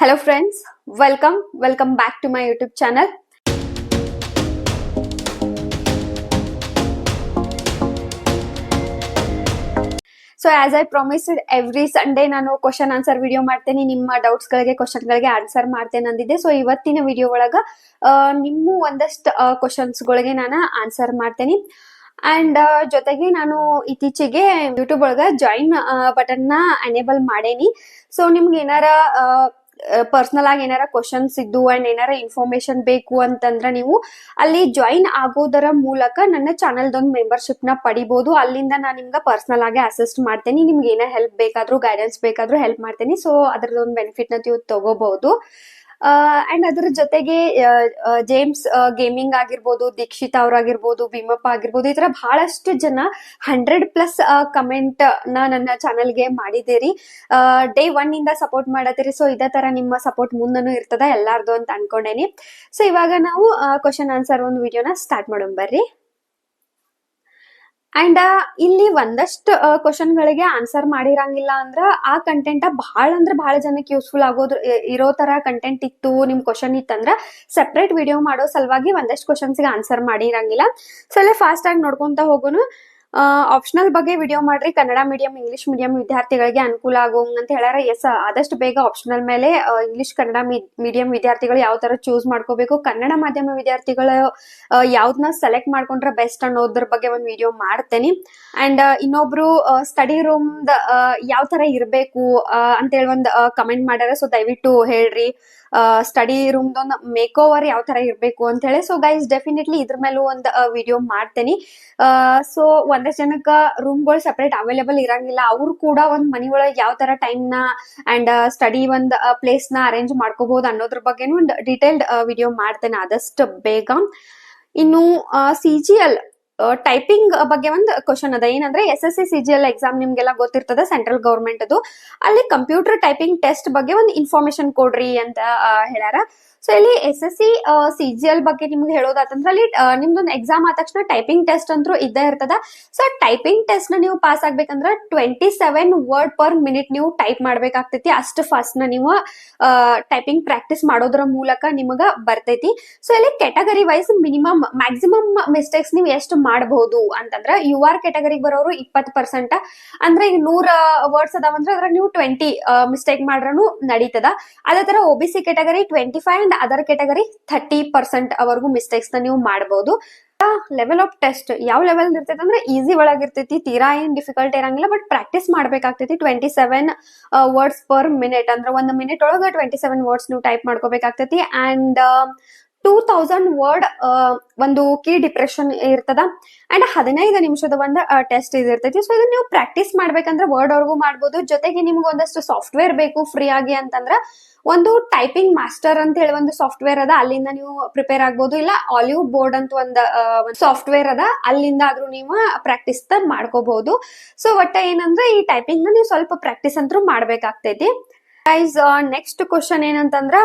Hello friends, welcome, welcome back to my YouTube channel. So as I promised every Sunday ನಾನು question answer video ಮಾಡ್ತೇನೆ. ನಿಮ್ಮ doubts ಗಳಿಗೆ answer ಮಾಡ್ತೇನೆ ಅಂದಿದ್ದೆ. So ಇವತ್ತಿನ video ಒಳಗ ನಿಮ್ಮ ಒಂದಷ್ಟು ಕ್ವಶನ್ಸ್ ನಾನು ಆನ್ಸರ್ ಮಾಡ್ತೇನೆ. ಅಂಡ್ ಜೊತೆಗೆ ನಾನು ಇತ್ತೀಚೆಗೆ ಯೂಟ್ಯೂಬ್ ಒಳಗ ಜಾಯಿನ್ ಬಟನ್ನ ಮಾಡೇನಿ. ಸೊ ನಿಮ್ಗೆ ಏನಾರ ಪರ್ಸನಲ್ ಆಗಿ ಏನಾರ ಕ್ವಶನ್ಸ್ ಇದ್ದು ಅಂಡ್ ಏನಾರ ಇನ್ಫಾರ್ಮೇಶನ್ ಬೇಕು ಅಂತಂದ್ರೆ ನೀವು ಅಲ್ಲಿ ಜಾಯಿನ್ ಆಗೋದರ ಮೂಲಕ ನನ್ನ ಚಾನಲ್ದೊಂದು ಮೆಂಬರ್ಶಿಪ್ನ ಪಡಿಬಹುದು ಅಲ್ಲಿಂದ ನಾನು ನಿಮ್ಗೆ ಪರ್ಸನಲ್ ಆಗಿ ಅಸಿಸ್ಟ್ ಮಾಡ್ತೇನೆ. ನಿಮ್ಗೆ ಏನೇ ಹೆಲ್ಪ್ ಬೇಕಾದ್ರೂ ಗೈಡೆನ್ಸ್ ಬೇಕಾದ್ರೂ ಹೆಲ್ಪ್ ಮಾಡ್ತೇನೆ. ಸೊ ಅದ್ರದ್ದೊಂದು ಬೆನಿಫಿಟ್ನ ನೀವು ತಗೋಬಹುದು ಅಂಡ್ ಅದರ ಜೊತೆಗೆ ಜೇಮ್ಸ್ ಗೇಮಿಂಗ್ ಆಗಿರ್ಬೋದು, ದೀಕ್ಷಿತ್ ಅವ್ರಾಗಿರ್ಬೋದು, ಭೀಮಪ್ಪ ಆಗಿರ್ಬೋದು, ಈ ತರ ಬಹಳಷ್ಟು ಜನ ಹಂಡ್ರೆಡ್ ಪ್ಲಸ್ ಕಮೆಂಟ್ನ ನನ್ನ ಚಾನಲ್ಗೆ ಮಾಡಿದ್ದೀರಿ. ಡೇ ಒನ್ ಇಂದ ಸಪೋರ್ಟ್ ಮಾಡತ್ತೀರಿ. ಸೊ ಇದೇ ತರ ನಿಮ್ಮ ಸಪೋರ್ಟ್ ಮುಂದನೂ ಇರ್ತದ ಎಲ್ಲಾರ್ದು ಅಂತ ಅನ್ಕೊಂಡೇನಿ. ಸೊ ಇವಾಗ ನಾವು ಕ್ವಶನ್ ಆನ್ಸರ್ ಒಂದು ವಿಡಿಯೋನ ಸ್ಟಾರ್ಟ್ ಮಾಡೋಣ. ಬರ್ರಿ. ಅಂಡ್ ಇಲ್ಲಿ ಒಂದಷ್ಟು ಕ್ವಶನ್ ಗಳಿಗೆ ಆನ್ಸರ್ ಮಾಡಿರಂಗಿಲ್ಲ ಅಂದ್ರ ಆ ಕಂಟೆಂಟ್ ಬಹಳ ಅಂದ್ರೆ ಬಹಳ ಜನಕ್ಕೆ ಯೂಸ್ಫುಲ್ ಆಗೋದು ಇರೋ ತರ ಕಂಟೆಂಟ್ ಇತ್ತು, ನಿಮ್ ಕ್ವಶನ್ ಇತ್ತಂದ್ರ ಸೆಪರೇಟ್ ವಿಡಿಯೋ ಮಾಡೋ ಸಲುವಾಗಿ ಒಂದಷ್ಟು ಕ್ವಶನ್ಸ್ಗೆ ಆನ್ಸರ್ ಮಾಡಿರಂಗಿಲ್ಲ. ಸೊ ಅಲ್ಲೇ ಫಾಸ್ಟ್ ಆಗಿ ನೋಡ್ಕೊಂತ ಹೋಗುನು. ಆಪ್ಷನಲ್ ಬಗ್ಗೆ ವಿಡಿಯೋ ಮಾಡ್ರಿ. ಕನ್ನಡ ಮೀಡಿಯಂ ಇಂಗ್ಲಿಷ್ ಮೀಡಿಯಂ ವಿದ್ಯಾರ್ಥಿಗಳಿಗೆ ಅನುಕೂಲ ಆಗೋಂಗ್ ಅಂತ ಹೇಳ್ಯಾರ. ಎಸ್ ಆದಷ್ಟು ಬೇಗ ಆಪ್ಷನಲ್ ಮೇಲೆ ಇಂಗ್ಲಿಷ್ ಕನ್ನಡ ಮೀಡಿಯಂ ವಿದ್ಯಾರ್ಥಿಗಳು ಯಾವ ತರ ಚೂಸ್ ಮಾಡ್ಕೋಬೇಕು. ಕನ್ನಡ ಮಾಧ್ಯಮ ವಿದ್ಯಾರ್ಥಿಗಳು ಯಾವ್ದನ್ನ ಸೆಲೆಕ್ಟ್ ಮಾಡ್ಕೊಂಡ್ರೆ ಬೆಸ್ಟ್ ಅನ್ನೋದ್ರ ಬಗ್ಗೆ ಒಂದು ವಿಡಿಯೋ ಮಾಡ್ತೇನೆ. ಅಂಡ್ ಇನ್ನೊಬ್ರು ಸ್ಟಡಿ ರೂಮ್ ಯಾವ ತರ ಇರಬೇಕು ಅಂತ ಹೇಳಿ ಒಂದು ಕಮೆಂಟ್ ಮಾಡ್ಯಾರ. ಸೊ ದಯವಿಟ್ಟು ಹೇಳ್ರಿ. ಸ್ಟಡಿ ರೂಮ್ ಮೇಕ್ ಓವರ್ ಯಾವ ತರ ಇರಬೇಕು ಅಂತ ಹೇಳಿ. ಸೊ ಗೈಸ್ ಡೆಫಿನೆಟ್ಲಿ ಇದ್ರ ಮೇಲೂ ಒಂದು ವಿಡಿಯೋ ಮಾಡ್ತೇನೆ. ಸೊ ಒಂದಷ್ಟು ಜನಕ್ಕ ರೂಮ್ಗಳು ಸೆಪರೇಟ್ ಅವೈಲೇಬಲ್ ಇರಂಗಿಲ್ಲ. ಅವ್ರು ಕೂಡ ಒಂದು ಮನಿ ಒಳಗೆ ಯಾವ ತರ ಟೈಮ್ನ ಅಂಡ್ ಸ್ಟಡಿ ಒಂದು ಪ್ಲೇಸ್ನ ಅರೇಂಜ್ ಮಾಡ್ಕೋಬಹುದು ಅನ್ನೋದ್ರ ಬಗ್ಗೆನೂ ಒಂದು ಡೀಟೇಲ್ಡ್ ವಿಡಿಯೋ ಮಾಡ್ತೇನೆ ಆದಷ್ಟು ಬೇಗ. ಇನ್ನು ಸಿ ಜಿ ಎಲ್ ಟೈಪಿಂಗ್ ಬಗ್ಗೆ ಒಂದು ಕ್ವಶನ್ ಅದ. ಏನಂದ್ರೆ S S C C G L exam ನಿಮ್ಗೆಲ್ಲ ಗೊತ್ತಿರ್ತದೆ ಸೆಂಟ್ರಲ್ ಗೌರ್ಮೆಂಟ್ ಅದು ಅಲ್ಲಿ ಕಂಪ್ಯೂಟರ್ ಟೈಪಿಂಗ್ ಟೆಸ್ಟ್ ಬಗ್ಗೆ ಒಂದು ಇನ್ಫಾರ್ಮೇಶನ್ ಕೊಡ್ರಿ ಅಂತ ಹೇಳ್ಯಾರ. ಸೊ ಇಲ್ಲಿ S S C C G L ಬಗ್ಗೆ ನಿಮ್ಗೆ ಹೇಳೋದಾತಂದ್ರೆ ಅಲ್ಲಿ ನಿಮ್ದೊಂದು ಎಕ್ಸಾಮ್ ಆದ ತಕ್ಷಣ ಟೈಪಿಂಗ್ ಟೆಸ್ಟ್ ಅಂತೂ ಇದ್ದೇ ಇರ್ತದ. ಸೊ ಟೈಪಿಂಗ್ ಟೆಸ್ಟ್ನ ನೀವು ಪಾಸ್ ಆಗ್ಬೇಕಂದ್ರೆ twenty seven word per minute ನೀವು ಟೈಪ್ ಮಾಡ್ಬೇಕಾಗ್ತೈತಿ. ಅಷ್ಟು ಫಾಸ್ಟ್ನ ನೀವು ಟೈಪಿಂಗ್ ಪ್ರಾಕ್ಟೀಸ್ ಮಾಡೋದ್ರ ಮೂಲಕ ನಿಮಗ ಬರ್ತೈತಿ. ಸೊ ಇಲ್ಲಿ category wise minimum maximum mistakes ನೀವು ಎಷ್ಟು ಮಾಡಬಹುದು ಅಂತಂದ್ರೆ ಯು ಆರ್ ಕೆಟಗರಿಗೆ ಬರೋರು ಇಪ್ಪತ್ ಪರ್ಸೆಂಟ್ ಅಂದ್ರೆ ಈಗ ನೂರ ವರ್ಡ್ಸ್ ಅದಾವಂದ್ರೆ ಅದ್ರಾಗ ನೀವು ಟ್ವೆಂಟಿ ಮಿಸ್ಟೇಕ್ ಮಾಡ್ರೂ ನಡೀತದ. ಅದೇ ತರ O B category twenty five and other category thirty percent ಅವರೆಗೂ ಮಿಸ್ಟೇಕ್ಸ್ನ ನೀವು ಮಾಡಬಹುದು ಲೆವೆಲ್ ಆಫ್ ಟೆಸ್ಟ್ ಯಾವ ಲೆವೆಲ್ ಇರ್ತೈತಿ ಅಂದ್ರೆ ಈಸಿ ಒಳಗಿರ್ತೈತಿ, ತೀರಾ ಏನ್ ಡಿಫಿಕಲ್ಟ್ ಇರಂಗಿಲ್ಲ but practice ಮಾಡ್ಬೇಕಾಗ್ತೈತಿ. Twenty seven words per minute ಅಂದ್ರೆ ಒಂದು ಮಿನಿಟ್ ಒಳಗೆ ಟ್ವೆಂಟಿ ಸೆವೆನ್ ವರ್ಡ್ಸ್ ನೀವು ಟೈಪ್ ಮಾಡ್ಕೋಬೇಕಾಗ್ತೈತಿ. ಅಂಡ್ ಟೂ ತೌಸಂಡ್ ವರ್ಡ್ ಒಂದು ಕೀ ಡಿಪ್ರೆಷನ್ ಇರ್ತದ. ಅಂಡ್ ಹದಿನೈದು ನಿಮಿಷದ ಒಂದು ಟೆಸ್ಟ್ ಇದಿರ್ತೈತಿ ಸೊ ಇದನ್ನ ನೀವು ಪ್ರಾಕ್ಟೀಸ್ ಮಾಡ್ಬೇಕಂದ್ರೆ ವರ್ಡ್ ಅವ್ರಿಗೂ ಮಾಡ್ಬೋದು. ಜೊತೆಗೆ ನಿಮ್ಗೆ ಒಂದಷ್ಟು ಸಾಫ್ಟ್ವೇರ್ ಬೇಕು ಫ್ರೀ ಆಗಿ ಅಂತಂದ್ರ ಒಂದು ಟೈಪಿಂಗ್ ಮಾಸ್ಟರ್ ಅಂತ ಹೇಳಿ ಒಂದು ಸಾಫ್ಟ್ವೇರ್ ಅದ, ಅಲ್ಲಿಂದ ನೀವು ಪ್ರಿಪೇರ್ ಆಗ್ಬೋದು. ಇಲ್ಲ ಆಲಿವ್ ಬೋರ್ಡ್ ಅಂತ ಒಂದು ಸಾಫ್ಟ್ವೇರ್ ಅದ, ಅಲ್ಲಿಂದ ಆದ್ರೂ ನೀವು ಪ್ರಾಕ್ಟೀಸ್ ಮಾಡ್ಕೋಬಹುದು ಸೊ ಒಟ್ಟ ಏನಂದ್ರೆ ಈ ಟೈಪಿಂಗ್ ನೀವು ಸ್ವಲ್ಪ ಪ್ರಾಕ್ಟೀಸ್ ಅಂತೂ ಮಾಡ್ಬೇಕಾಗ್ತೈತಿ. ಗೈಸ್ ನೆಕ್ಸ್ಟ್ ಕ್ವಶನ್ ಏನಂತಂದ್ರ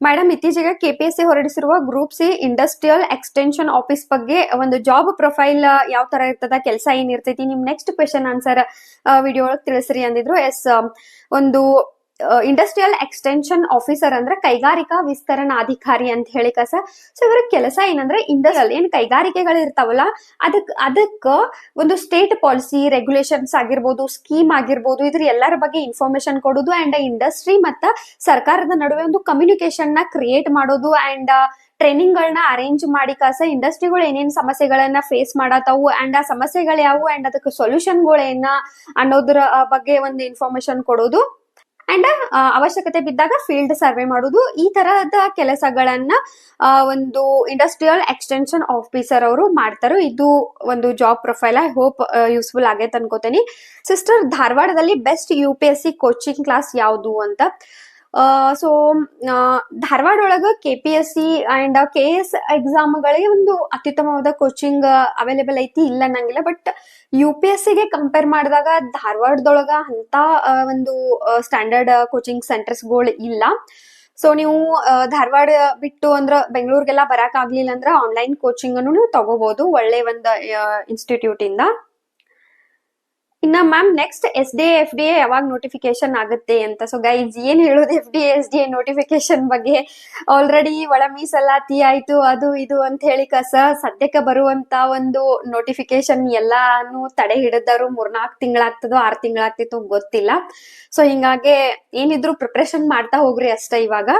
ಮೇಡಮ್ ಇತ್ತೀಚೆಗೆ ಕೆಪಿಎಸ್ಸಿ ಹೊರಡಿಸಿರುವ group C industrial extension office ಬಗ್ಗೆ ಒಂದು ಜಾಬ್ ಪ್ರೊಫೈಲ್ ಯಾವ ತರ ಇರ್ತದ, ಕೆಲಸ ಏನಿರ್ತೈತಿ ನಿಮ್ ನೆಕ್ಸ್ಟ್ ಕ್ವೆಶನ್ ಆನ್ಸರ್ ವಿಡಿಯೋ ಒಳಗೆ ತಿಳಿಸ್ರಿ ಅಂದಿದ್ರು. ಎಸ್ ಒಂದು ಇಂಡಸ್ಟ್ರಿಯಲ್ ಎಕ್ಸ್ಟೆನ್ಷನ್ ಆಫೀಸರ್ ಅಂದ್ರೆ ಕೈಗಾರಿಕಾ ವಿಸ್ತರಣಾಧಿಕಾರಿ ಅಂತ ಹೇಳಿ ಕಸ ಸೊ ಇವರ ಕೆಲಸ ಏನಂದ್ರೆ ಇಂಡಸ್ಟ್ರಿಯಲ್ ಏನ್ ಕೈಗಾರಿಕೆಗಳು ಇರ್ತಾವಲ್ಲ ಅದಕ್, ಅದಕ್ಕ ಒಂದು ಸ್ಟೇಟ್ ಪಾಲಿಸಿ ರೆಗ್ಯುಲೇಷನ್ಸ್ ಆಗಿರ್ಬೋದು ಸ್ಕೀಮ್ ಆಗಿರ್ಬೋದು, ಇದ್ರ ಎಲ್ಲರ ಬಗ್ಗೆ ಇನ್ಫಾರ್ಮೇಶನ್ ಕೊಡೋದು ಅಂಡ್ ಇಂಡಸ್ಟ್ರಿ ಮತ್ತ ಸರ್ಕಾರದ ನಡುವೆ ಒಂದು ಕಮ್ಯುನಿಕೇಶನ್ನ ಕ್ರಿಯೇಟ್ ಮಾಡೋದು ಅಂಡ್ ಟ್ರೈನಿಂಗ್ ಗಳನ್ನ ಅರೇಂಜ್ ಮಾಡಿ ಕಾಸ ಇಂಡಸ್ಟ್ರಿಗಳು ಏನೇನ್ ಸಮಸ್ಯೆಗಳನ್ನ ಫೇಸ್ ಮಾಡತಾವು ಅಂಡ್ ಆ ಸಮಸ್ಯೆಗಳು ಯಾವುವು ಅಂಡ್ ಅದಕ್ಕೆ ಸೊಲ್ಯೂಷನ್ಗಳೇನ ಅನ್ನೋದ್ರ ಬಗ್ಗೆ ಒಂದು ಇನ್ಫಾರ್ಮೇಶನ್ ಕೊಡೋದು. ಅಂಡ್ ಅವಶ್ಯಕತೆ ಬಿದ್ದಾಗ ಫೀಲ್ಡ್ ಸರ್ವೆ ಮಾಡೋದು ಈ ತರಹದ ಕೆಲಸಗಳನ್ನ ಒಂದು ಇಂಡಸ್ಟ್ರಿಯಲ್ ಎಕ್ಸ್ಟೆನ್ಷನ್ ಆಫೀಸರ್ ಅವರು ಮಾಡ್ತಾರೆ. ಇದು ಒಂದು job profile I hope useful ಆಗೈತೆ ಅನ್ಕೋತೀನಿ. ಸಿಸ್ಟರ್ ಧಾರವಾಡದಲ್ಲಿ ಬೆಸ್ಟ್ ಯು ಕೋಚಿಂಗ್ ಕ್ಲಾಸ್ ಯಾವುದು ಅಂತ? ಸೊ ಧಾರವಾಡ ಒಳಗ K P S C and K S ಎಕ್ಸಾಮ್ಗಳಿಗೆ ಒಂದು ಅತ್ಯುತ್ತಮವಾದ ಕೋಚಿಂಗ್ ಅವೈಲೇಬಲ್ ಐತಿ, ಇಲ್ಲ ಅನ್ನಂಗಿಲ್ಲ ಬಟ್ ಯು ಪಿ ಎಸ್ ಸಿಗೆ ಕಂಪೇರ್ ಮಾಡಿದಾಗ ಧಾರವಾಡದೊಳಗ ಅಂತ ಒಂದು ಸ್ಟ್ಯಾಂಡರ್ಡ್ ಕೋಚಿಂಗ್ ಸೆಂಟರ್ಸ್ಗಳು ಇಲ್ಲ. ಸೊ ನೀವು ಧಾರವಾಡ ಬಿಟ್ಟು ಅಂದ್ರ ಬೆಂಗಳೂರಿಗೆಲ್ಲ ಬರಕ್ ಆಗ್ಲಿಲ್ಲ ಅಂದ್ರ ಆನ್ಲೈನ್ ಕೋಚಿಂಗ್ ಅನ್ನು ನೀವು ತಗೋಬಹುದು ಒಳ್ಳೆ ಒಂದು ಇನ್ಸ್ಟಿಟ್ಯೂಟ್ ಇಂದ. ಇನ್ನ ma'am next S D F D A ಯಾವಾಗ ನೋಟಿಫಿಕೇಶನ್ ಆಗುತ್ತೆ ಅಂತ. ಸೊ ಗೈಸ್ ಏನ್ ಹೇಳೋದು F D S D A notification ಬಗ್ಗೆ? ಆಲ್ರೆಡಿ ಒಳ ಮೀಸಲಾತಿ ಆಯ್ತು, ಅದು ಇದು ಅಂತ ಹೇಳಿ ಕಸ ಸದ್ಯಕ್ಕೆ ಬರುವಂತ ಒಂದು ನೋಟಿಫಿಕೇಶನ್ ಎಲ್ಲಾನು ತಡೆ ಹಿಡಿದರು ಮೂರ್ನಾಲ್ಕು ತಿಂಗಳಾಗ್ತದೋ, ಆರ್ ತಿಂಗಳಾಗ್ತಿತ್ತು ಗೊತ್ತಿಲ್ಲ. ಸೊ ಹಿಂಗಾಗಿ ಏನಿದ್ರು ಪ್ರಿಪ್ರೇಷನ್ ಮಾಡ್ತಾ ಹೋಗ್ರಿ ಅಷ್ಟೇ ಇವಾಗ.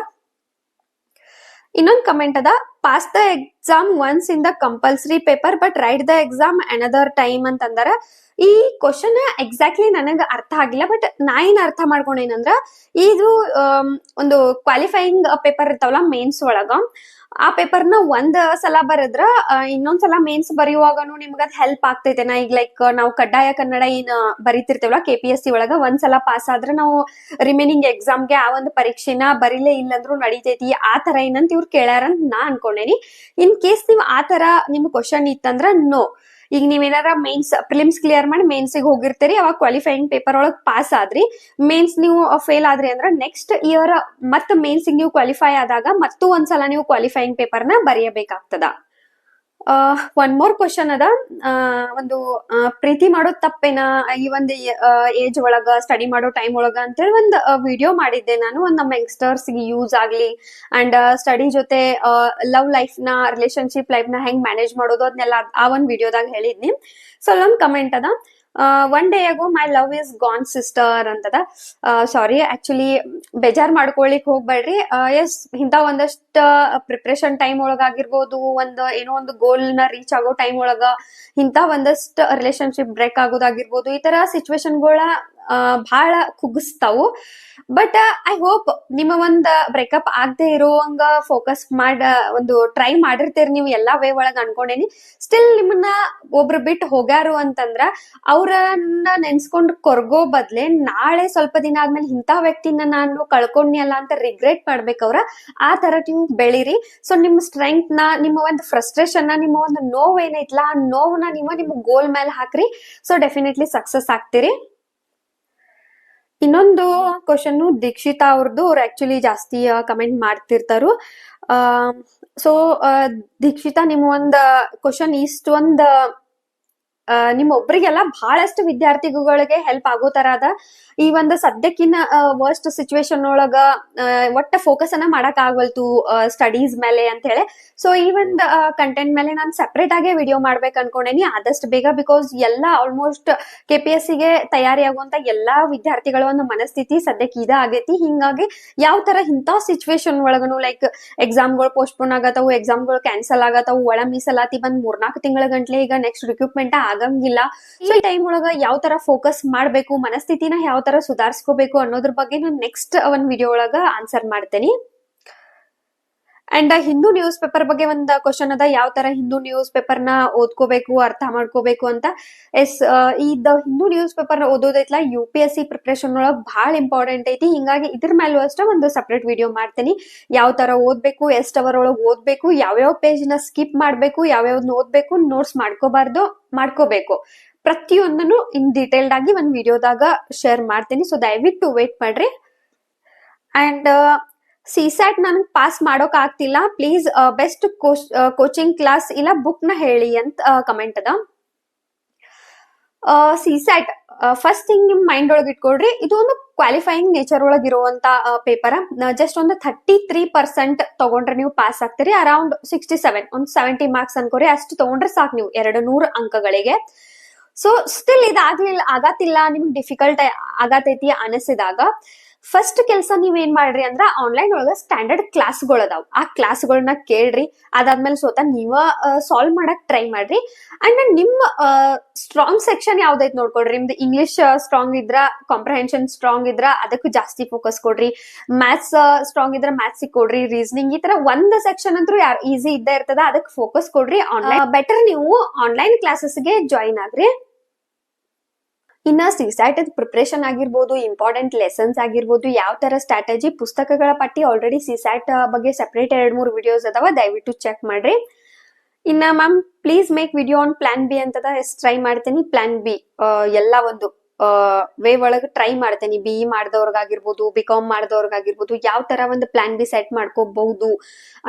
ಇನ್ನೊಂದು ಕಮೆಂಟ್ ಅದ pass the exam once in the compulsory paper but write the exam another time ಅಂತಂದಾರ. ಈ ಕ್ವಶನ್ ಎಕ್ಸಾಕ್ಟ್ಲಿ ನನಗೆ ಅರ್ಥ ಆಗಿಲ್ಲ ಬಟ್ ನಾ ಏನ್ ಅರ್ಥ ಮಾಡ್ಕೊಂಡೇನಂದ್ರ, ಇದು ಒಂದು ಕ್ವಾಲಿಫೈಯಿಂಗ್ ಪೇಪರ್ ಇರ್ತಾವಲ್ಲ ಮೇನ್ಸ್ ಒಳಗ. ಆ ಪೇಪರ್ನ ಒಂದ್ ಸಲ ಬರದ್ರ ಇನ್ನೊಂದ್ಸಲ ಇನ್ನೊಂದ್ ಸಲ ಮೇನ್ಸ್ ಬರೆಯುವಾಗನು ನಿಮ್ಗ ಅದ್ ಹೆಲ್ಪ್ ಆಗ್ತೈತೆ. ನಾ ಈಗ ಲೈಕ್ ನಾವು ಕಡ್ಡಾಯ ಕನ್ನಡ ಏನ್ ಬರಿತಿರ್ತೇವಲ್ಲ ಕೆ ಪಿ ಎಸ್ ಸಿ ಒಳಗ ಒಂದ್ ಸಲ ಪಾಸ್ ಆದ್ರೆ ನಾವು ರಿಮೈನಿಂಗ್ ಎಕ್ಸಾಮ್ಗೆ ಆ ಒಂದು ಪರೀಕ್ಷೆನ ಬರಿಲೇ ಇಲ್ಲಂದ್ರು ನಡೀತೈತಿ. ಆ ತರ ಏನಂತ ಇವ್ರು ಕೇಳ್ಯಾರ ಅಂತ ನಾ ಅನ್ಕೊಂಡೇನಿ. ಇನ್ ಕೇಸ್ ನೀವು ಆ ತರ ನಿಮ್ ಕ್ವಶನ್ ಇತ್ತಂದ್ರ ನೋ ಈಗ ನೀವೇನಾರ ಮೇನ್ಸ್ ಪ್ರಿಲಿಮ್ಸ್ ಕ್ಲಿಯರ್ ಮಾಡಿ ಮೇನ್ಸಿಗೆ ಹೋಗಿರ್ತೀರಿ, ಅವಾಗ ಕ್ವಾಲಿಫೈಯಿಂಗ್ ಪೇಪರ್ ಒಳಗ್ ಪಾಸ್ ಆದ್ರಿ. ಮೇನ್ಸ್ ನೀವು ಫೇಲ್ ಆದ್ರಿ ಅಂದ್ರ ನೆಕ್ಸ್ಟ್ ಇಯರ್ ಮತ್ತ ಮೇನ್ಸ್ ನೀವು ಕ್ವಾಲಿಫೈ ಆದಾಗ ಮತ್ತೂ ಒಂದ್ಸಲ ನೀವು ಕ್ವಾಲಿಫೈಯಿಂಗ್ ಪೇಪರ್ನ ಬರೆಯಬೇಕಾಗ್ತದ. ಒನ್ ಮೋರ್ ಕ್ವಶನ್ ಅದ. ಒಂದು ಪ್ರೀತಿ ಮಾಡೋದ್ ತಪ್ಪೇನ? ಈ ಒಂದು ಏಜ್ ಒಳಗ ಸ್ಟಡಿ ಮಾಡೋ ಟೈಮ್ ಒಳಗ ಅಂತೇಳಿ ಒಂದು ವಿಡಿಯೋ ಮಾಡಿದ್ದೆ ನಾನು. ಒಂದ್ ನಮ್ಮ ಯಂಗ್ಸ್ಟರ್ಸ್ ಯೂಸ್ ಆಗ್ಲಿ ಅಂಡ್ ಸ್ಟಡಿ ಜೊತೆ ಲವ್ ಲೈಫ್ನ ರಿಲೇಶನ್ಶಿಪ್ ಲೈಫ್ನ ಹೆಂಗ್ ಮ್ಯಾನೇಜ್ ಮಾಡೋದು ಅದನ್ನೆಲ್ಲ ಆ ಒಂದ್ ವಿಡಿಯೋದಾಗ ಹೇಳಿದ್ನಿ. ಸೊ ಅಲ್ಲೊಂದ್ ಕಮೆಂಟ್ ಅದ. One day ago my love is gone sister ಅಂತದ. ಸಾರಿ ಆಕ್ಚುಲಿ ಬೇಜಾರ್ ಮಾಡ್ಕೊಳಿಕ್ ಹೋಗ್ಬೇಡ್ರಿ. ಎಸ್ ಇಂತ ಒಂದಷ್ಟ ಪ್ರಿಪ್ರೇಷನ್ ಟೈಮ್ ಒಳಗಾಗಿರ್ಬೋದು ಒಂದ್, ಏನೋ ಒಂದು ಗೋಲ್ನ ರೀಚ್ ಆಗೋ ಟೈಮ್ ಒಳಗ ಇಂತ ಒಂದಷ್ಟು ರಿಲೇಶನ್ಶಿಪ್ ಬ್ರೇಕ್ ಆಗೋದಾಗಿರ್ಬೋದು, ಈ ತರ ಸಿಚುವೇಶನ್ಗಳ ಬಹಳ ಕುಗ್ಗಿಸ್ತಾವು. ಬಟ್ ಐ ಹೋಪ್ ನಿಮ್ಮ ಒಂದ್ ಬ್ರೇಕಪ್ ಆಗದೆ ಇರೋವಂಗ ಫೋಕಸ್ ಮಾಡ ಒಂದು ಟ್ರೈ ಮಾಡಿರ್ತೀರಿ ನೀವು ಎಲ್ಲಾ ವೇ ಒಳಗ ಅನ್ಕೊಂಡೇನಿ. ಸ್ಟಿಲ್ ನಿಮ್ಮನ್ನ ಒಬ್ರು ಬಿಟ್ಟು ಹೋಗ್ಯಾರು ಅಂತಂದ್ರ ಅವ್ರನ್ನ ನೆನ್ಸ್ಕೊಂಡ್ ಕೊರ್ಗೋ ಬದ್ಲೆ ನಾಳೆ ಸ್ವಲ್ಪ ದಿನ ಆದ್ಮೇಲೆ ಇಂಥ ವ್ಯಕ್ತಿನ ನಾನು ಕಳ್ಕೊಂಡ್ನಿ ಅಲ್ಲ ಅಂತ ರಿಗ್ರೆಟ್ ಮಾಡ್ಬೇಕವ್ರ ಆ ತರ ನೀವು ಬೆಳಿರಿ. ಸೊ ನಿಮ್ಮ ಸ್ಟ್ರೆಂತ್ನ, ನಿಮ್ಮ ಒಂದು ಫ್ರಸ್ಟ್ರೇಷನ್ನ, ನಿಮ್ಮ ಒಂದು ನೋವು ಏನೈತ್ಲ ಆ ನೋವನ್ನ ನೀವು ನಿಮ್ಮ ಗೋಲ್ ಮೇಲೆ ಹಾಕ್ರಿ. ಸೊ ಡೆಫಿನೆಟ್ಲಿ ಸಕ್ಸಸ್ ಆಗ್ತೀರಿ. ಇನ್ನೊಂದು ಕ್ವಶನ್ ದೀಕ್ಷಿತಾ ಅವ್ರದ್ದು ಅವ್ರು ಆಕ್ಚುಲಿ ಜಾಸ್ತಿ ಕಮೆಂಟ್ ಮಾಡ್ತಿರ್ತಾರು. ಸೊ ದೀಕ್ಷಿತಾ ನಿಮ್ಮ ಒಂದ್ ಕ್ವಶನ್ ಇಷ್ಟ ನಿಮ್ಮ ಒಬ್ರಿಗೆಲ್ಲ ಬಹಳಷ್ಟು ವಿದ್ಯಾರ್ಥಿಗಳಿಗೆ ಹೆಲ್ಪ್ ಆಗೋ ತರ ಅದ ಈ ಒಂದು ಸದ್ಯಕ್ಕಿನ ವರ್ಸ್ಟ್ ಸಿಚುವೇಶನ್ ಒಳಗ ಒಟ್ಟ ಫೋಕಸ್ ಅನ್ನ ಮಾಡಕ್ ಆಗವಲ್ತು ಸ್ಟಡೀಸ್ ಮೇಲೆ ಅಂತ ಹೇಳಿ. ಸೊ ಈ ಒಂದು ಕಂಟೆಂಟ್ ಮೇಲೆ ನಾನು ಸೆಪರೇಟ್ ಆಗಿ ವಿಡಿಯೋ ಮಾಡ್ಬೇಕು ಅನ್ಕೊಂಡೇನಿ. ಆದಷ್ಟು ಬೇಗ ಬಿಕಾಸ್ ಎಲ್ಲ ಆಲ್ಮೋಸ್ಟ್ ಕೆ ಪಿ ಎಸ್ ಸಿಗೆ ತಯಾರಿ ಆಗುವಂತ ಎಲ್ಲಾ ವಿದ್ಯಾರ್ಥಿಗಳ ಒಂದು ಮನಸ್ಥಿತಿ ಸದ್ಯಕ್ಕೆ ಇದ ಆಗೈತಿ. ಹಿಂಗಾಗಿ ಯಾವ ತರ ಇಂಥ ಸಿಚುವೇಶನ್ ಒಳಗನು ಲೈಕ್ ಎಕ್ಸಾಮ್ಗಳು ಪೋಸ್ಟ್ಪೋನ್ ಆಗತ್ತವು ಎಕ್ಸಾಮ್ಗಳು ಕ್ಯಾನ್ಸಲ್ ಆಗತ್ತವು ಒಳ ಮೀಸಲಾತಿ ಬಂದ್ ಮೂರ್ನಾಲ್ಕು ತಿಂಗಳ ಗಂಟ್ಲೆ ಈಗ ನೆಕ್ಸ್ಟ್ ರಿಕ್ರೂಟ್ಮೆಂಟ್ ಆಗಂಗಿಲ್ಲ. ಸೊ ಈ ಟೈಮ್ ಒಳಗ ಯಾವ ತರ ಫೋಕಸ್ ಮಾಡ್ಬೇಕು, ಮನಸ್ಥಿತಿನ ಯಾವ ತರ ಸುಧಾರಿಸ್ಕೋಬೇಕು ಅನ್ನೋದ್ರ ಬಗ್ಗೆ ನಾನು ನೆಕ್ಸ್ಟ್ ಒಂದ್ ವಿಡಿಯೋ ಒಳಗ ಆನ್ಸರ್ ಮಾಡ್ತೇನೆ. ಅಂಡ್ ಹಿಂದೂ ನ್ಯೂಸ್ ಪೇಪರ್ ಬಗ್ಗೆ ಒಂದು ಕ್ವಶನ್ ಅದ, ಯಾವ ತರ ಹಿಂದೂ ನ್ಯೂಸ್ ಪೇಪರ್ನ ಓದ್ಕೋಬೇಕು, ಅರ್ಥ ಮಾಡ್ಕೋಬೇಕು ಅಂತ. ಎಸ್ ಈ Hindu news paper ಓದೋದೈತ್ಲ U P S C preparation ಒಳಗೆ ಬಹಳ ಇಂಪಾರ್ಟೆಂಟ್ ಐತಿ. ಹಿಂಗಾಗಿ ಇದ್ರ ಮೇಲೂ ಅಷ್ಟೇ ಒಂದು ಸಪ್ರೇಟ್ ವಿಡಿಯೋ ಮಾಡ್ತೀನಿ. ಯಾವ ತರ ಓದ್ಬೇಕು, ಎಷ್ಟು ಅವರ್ ಒಳಗೆ ಓದ್ಬೇಕು ಯಾವ್ಯಾವ ಪೇಜ್ನ ಸ್ಕಿಪ್ ಮಾಡ್ಬೇಕು ಯಾವ್ಯಾವ್ದು ಓದ್ಬೇಕು ನೋಟ್ಸ್ ಮಾಡ್ಕೋಬಾರ್ದು, ಮಾಡ್ಕೋಬೇಕು. ಪ್ರತಿಯೊಂದನ್ನು ಇನ್ ಡೀಟೇಲ್ಡ್ ಆಗಿ ಒಂದು ವಿಡಿಯೋದಾಗ ಶೇರ್ ಮಾಡ್ತೀನಿ. ಸೊ ದಯವಿಟ್ಟು ವೇಟ್ ಮಾಡ್ರಿ. ಅಂಡ್ ಸಿ ಸ್ಯಾಟ್ ನನಗೆ ಪಾಸ್ ಮಾಡೋಕ್ ಆಗ್ತಿಲ್ಲ. ಪ್ಲೀಸ್ ಬೆಸ್ಟ್ ಕೋಚಿಂಗ್ ಕ್ಲಾಸ್ ಇಲ್ಲ ಬುಕ್ನ ಹೇಳಿ ಅಂತ ಕಮೆಂಟ್ ಅದ. ಸಿ ಸ್ಯಾಟ್ ಫಸ್ಟ್ ಥಿಂಗ್ ನಿಮ್ ಮೈಂಡ್ ಒಳಗೆ ಇಟ್ಕೊಳ್ರಿ. ಇದು ಒಂದು ಕ್ವಾಲಿಫೈಯಿಂಗ್ ನೇಚರ್ ಒಳಗೆ ಇರುವಂತ ಪೇಪರ್ ಜಸ್ಟ್ ಒಂದು ಥರ್ಟಿ ತ್ರೀ ಪರ್ಸೆಂಟ್ ತಗೊಂಡ್ರೆ ನೀವು ಪಾಸ್ ಆಗ್ತೀರಿ. ಅರೌಂಡ್ ಸಿಕ್ಸ್ಟಿ ಸೆವೆನ್ ಒಂದು ಸೆವೆಂಟಿ ಮಾರ್ಕ್ಸ್ ಅನ್ಕೋರಿ. ಅಷ್ಟು ತಗೊಂಡ್ರೆ ಸಾಕು ನೀವು, ಎರಡು ನೂರು ಅಂಕಗಳಿಗೆ. So still ಇದಾಗ್ಲಿಲ್ಲ ಆಗತ್ತಿಲ್ಲ. ನಿಮ್ಗೆ ಡಿಫಿಕಲ್ಟ್ ಆಗತೈತಿ ಅನಿಸಿದಾಗ ಫಸ್ಟ್ ಕೆಲಸ ನೀವ್ ಏನ್ ಮಾಡ್ರಿ ಅಂದ್ರ ಆನ್ಲೈನ್ ಒಳಗ ಸ್ಟ್ಯಾಂಡರ್ಡ್ ಕ್ಲಾಸ್ಗಳು ಅದಾವ. ಆ ಕ್ಲಾಸ್ಗಳನ್ನ ಕೇಳ್ರಿ, ಅದಾದ್ಮೇಲೆ ಸ್ವತಃ ನೀವ ಸಾಲ್ವ್ ಮಾಡಕ್ ಟ್ರೈ ಮಾಡ್ರಿ. ಅಂಡ್ ನಿಮ್ಮ ಸ್ಟ್ರಾಂಗ್ ಸೆಕ್ಷನ್ ಯಾವ್ದೈತ್ ನೋಡ್ಕೊಡ್ರಿ. ನಿಮ್ದು ಇಂಗ್ಲಿಷ್ ಸ್ಟ್ರಾಂಗ್ ಇದ್ರ ಕಾಂಪ್ರಹೆನ್ಷನ್ ಸ್ಟ್ರಾಂಗ್ ಇದ್ರ, ಅದಕ್ಕೂ ಜಾಸ್ತಿ ಫೋಕಸ್ ಕೊಡ್ರಿ. ಮ್ಯಾಥ್ಸ್ ಸ್ಟ್ರಾಂಗ್ ಇದ್ರ ಮ್ಯಾಥ್ಸ್ ಕೊಡ್ರಿ. ರೀಸನಿಂಗ್ ಈ ತರ ಒಂದ್ ಸೆಕ್ಷನ್ ಅಂತೂ ಯಾರು ಈಸಿ ಇದ್ದ ಇರ್ತದ ಅದಕ್ಕೆ ಫೋಕಸ್ ಕೊಡ್ರಿ ಆನ್ಲೈನ್ ಬೆಟರ್ ನೀವು ಆನ್ಲೈನ್ ಕ್ಲಾಸಸ್ಗೆ ಜಾಯಿನ್ ಆಗ್ರಿ. ಇನ್ನ ಸಿಸ್ಯಾಟ್ ಪ್ರಿಪ್ರೇಷನ್ ಆಗಿರ್ಬೋದು ಇಂಪಾರ್ಟೆಂಟ್ ಲೆಸನ್ಸ್ ಆಗಿರ್ಬೋದು, ಯಾವ ತರ ಸ್ಟ್ರಾಟಜಿ ಪುಸ್ತಕಗಳ ಪಟ್ಟಿ ಆಲ್ರೆಡಿ ಸಿಸ್ಯಾಟ್ ಬಗ್ಗೆ ಸೆಪರೇಟ್ ಎರಡ್ ಮೂರು ವಿಡಿಯೋಸ್ ಅದಾವ, ದಯವಿಟ್ಟು ಚೆಕ್ ಮಾಡ್ರಿ. ಇನ್ನ ma'am please make video on plan B ಅಂತದ ಟ್ರೈ ಮಾಡ್ತೀನಿ. ಪ್ಲಾನ್ ಬಿ ಎಲ್ಲ ಒಂದು ವೇ ಒಳಗೆ ಟ್ರೈ ಮಾಡ್ತೇನೆ. ಬಿ ಇ ಮಾಡಿದವ್ರಿಗಾಗಿರ್ಬೋದು ಬಿ ಕಾಮ್ ಮಾಡಿದವ್ರಿಗಾಗಿರ್ಬೋದು, ಯಾವ ತರ ಒಂದು ಪ್ಲಾನ್ ಬಿ ಸೆಟ್ ಮಾಡ್ಕೋಬಹುದು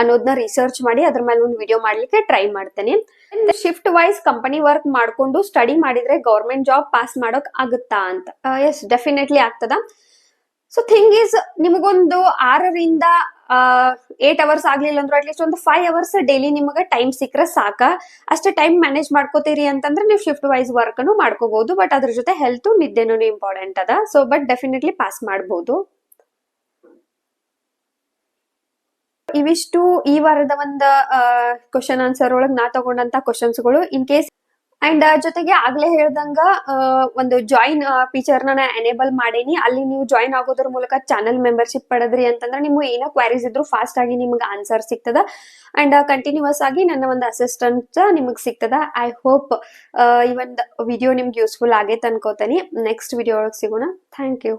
ಅನ್ನೋದನ್ನ ರಿಸರ್ಚ್ ಮಾಡಿ, ಅದ್ರ ಮೇಲೆ ಒಂದು ವಿಡಿಯೋ ಮಾಡ್ಲಿಕ್ಕೆ ಟ್ರೈ ಮಾಡ್ತೇನೆ. ಶಿಫ್ಟ್ ವೈಸ್ ಕಂಪನಿ ವರ್ಕ್ ಮಾಡ್ಕೊಂಡು ಸ್ಟಡಿ ಮಾಡಿದ್ರೆ ಗೌರ್ಮೆಂಟ್ ಜಾಬ್ ಪಾಸ್ ಮಾಡೋಕ್ ಆಗುತ್ತಾ ಅಂತ. ಎಸ್ ಡೆಫಿನೆಟ್ಲಿ ಆಗ್ತದ. ಸೊ ಥಿಂಗ್ ಈಸ್ ನಿಮಗೊಂದು ಆರರಿಂದ ಏಟ್ ಅವರ್ಸ್ ಆಗ್ಲಿಲ್ಲ ಅಂದ್ರೆ ಅಟ್ಲೀಸ್ಟ್ ಒಂದು ಫೈವ್ ಅವರ್ಸ್ ಡೈಲಿ ನಿಮಗೆ ಟೈಮ್ ಸಿಕ್ಕರೆ ಸಾಕ. ಅಷ್ಟೇ ಟೈಮ್ ಮ್ಯಾನೇಜ್ ಮಾಡ್ಕೋತೀರಿ ಅಂತಂದ್ರೆ ನೀವು ಶಿಫ್ಟ್ ವೈಸ್ ವರ್ಕ್ ಮಾಡ್ಕೋಬಹುದು ಬಟ್ ಅದ್ರ ಜೊತೆ ಹೆಲ್ತ್ ನಿದ್ದೆನೂ ಇಂಪಾರ್ಟೆಂಟ್ ಅದ. ಸೊ ಬಟ್ ಡೆಫಿನೆಟ್ಲಿ ಪಾಸ್ ಮಾಡಬಹುದು ಇವಿಷ್ಟು ಈ ವಾರದ ಒಂದ ಕ್ವಶನ್ ಆನ್ಸರ್ ಒಳಗ್ ನಾ ತಗೊಂಡಂತ ಕ್ವಶನ್ಸ್ಗಳು ಇನ್ ಕೇಸ್ ಅಂಡ್ ಜೊತೆಗೆ ಆಗ್ಲೇ ಹೇಳ್ದಂಗ ಒಂದು ಜಾಯಿನ್ ಫೀಚರ್ನ ಎನೇಬಲ್ ಮಾಡೇನಿ. ಅಲ್ಲಿ ನೀವು ಜಾಯಿನ್ ಆಗೋದ್ರ ಮೂಲಕ ಚಾನಲ್ ಮೆಂಬರ್ಶಿಪ್ ಪಡೆದ್ರಿ ಅಂತಂದ್ರೆ ನಿಮ್ಗೆ ಏನೋ ಕ್ವಾರೀಸ್ ಇದ್ರು ಫಾಸ್ಟ್ ಆಗಿ ನಿಮ್ಗೆ ಆನ್ಸರ್ ಸಿಗ್ತದ. ಅಂಡ್ ಕಂಟಿನ್ಯೂಸ್ ಆಗಿ ನನ್ನ ಒಂದು ಅಸಿಸ್ಟೆಂಟ್ ನಿಮಗೆ ಸಿಗ್ತದ. ಐ ಹೋಪ್ ಈ ಒಂದು ವಿಡಿಯೋ ನಿಮ್ಗೆ ಯೂಸ್ಫುಲ್ ಆಗೈತೆ ಅನ್ಕೋತೀನಿ. ನೆಕ್ಸ್ಟ್ ವಿಡಿಯೋ ಒಳಗೆ ಸಿಗೋಣ. Thank you